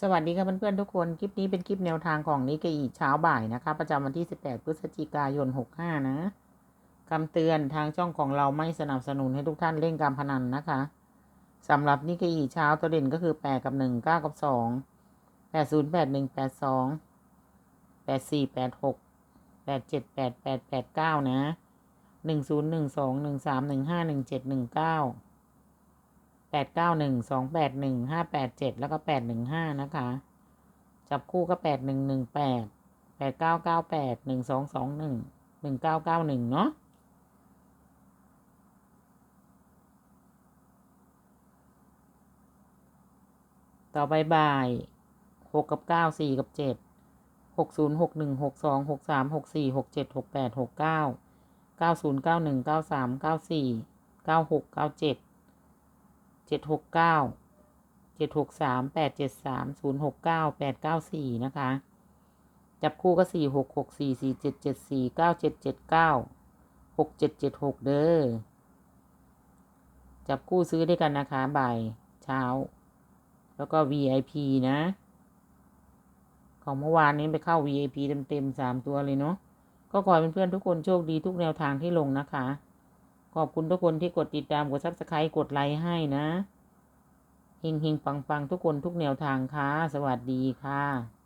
สวัสดีค่ะเพื่อนๆทุกคน คลิปนี้เป็นคลิปแนวทางของนิกเกอีเช้าบ่ายนะคะ ประจำวันที่ 18 พฤศจิกายน 65 นะคำเตือนทางช่องของเราไม่สนับสนุนให้ทุกท่านเล่นการพนันนะคะสำหรับนิกเกอีเช้าตัวเด่นก็คือ 8 กับ 1 9 กับ 2 8 0 8 1 8 2 8 4 8 6 8 7 8 8 8 9 นะ 1 0 1 2 1 3 1 5 1 7 1 9 แปดเก้าหนึ่งสองแปดหนึ่งห้าแปดเจ็ดแล้วก็แปดหนึ่งห้านะคะ จับคู่ก็แปดหนึ่งหนึ่งแปดแปดเก้าเก้าแปดหนึ่งสองสองหนึ่งหนึ่งเก้าเก้าหนึ่งเนาะต่อไปบ่ายหกกับเก้าสี่กับเจ็ดหกศูนย์หกหนึ่งหกสองหกสามหกสี่หกเจ็ดหกแปดหกเก้าเก้าศูนย์เก้าหนึ่งเก้าสามเก้าสี่เก้าหกเก้าเจ็ด เจ็ดหกเก้าเจ็ดหกสามแปดเจ็ดสามศูนย์หกเก้าแปดเก้าสี่นะคะ จับคู่ก็สี่หกหกสี่สี่เจ็ดเจ็ดสี่เก้าเจ็ดเจ็ดเก้าหกเจ็ดเจ็ดหกเด้อ จับคู่ซื้อด้วยกันนะคะ บ่ายเช้า แล้วก็ VIP นะ ของเมื่อวานนี้ไปเข้า VIP เต็มๆสามตัวเลยเนาะ ก็ขอให้เพื่อนๆทุกคนโชคดีทุกแนวทางที่ลงนะคะ ขอบคุณทุกคนที่กดติดตามกดซับสไครต์กดไลค์ให้นะเฮงเฮงปังปังทุกคนทุกแนวทางค่ะ สวัสดีค่ะ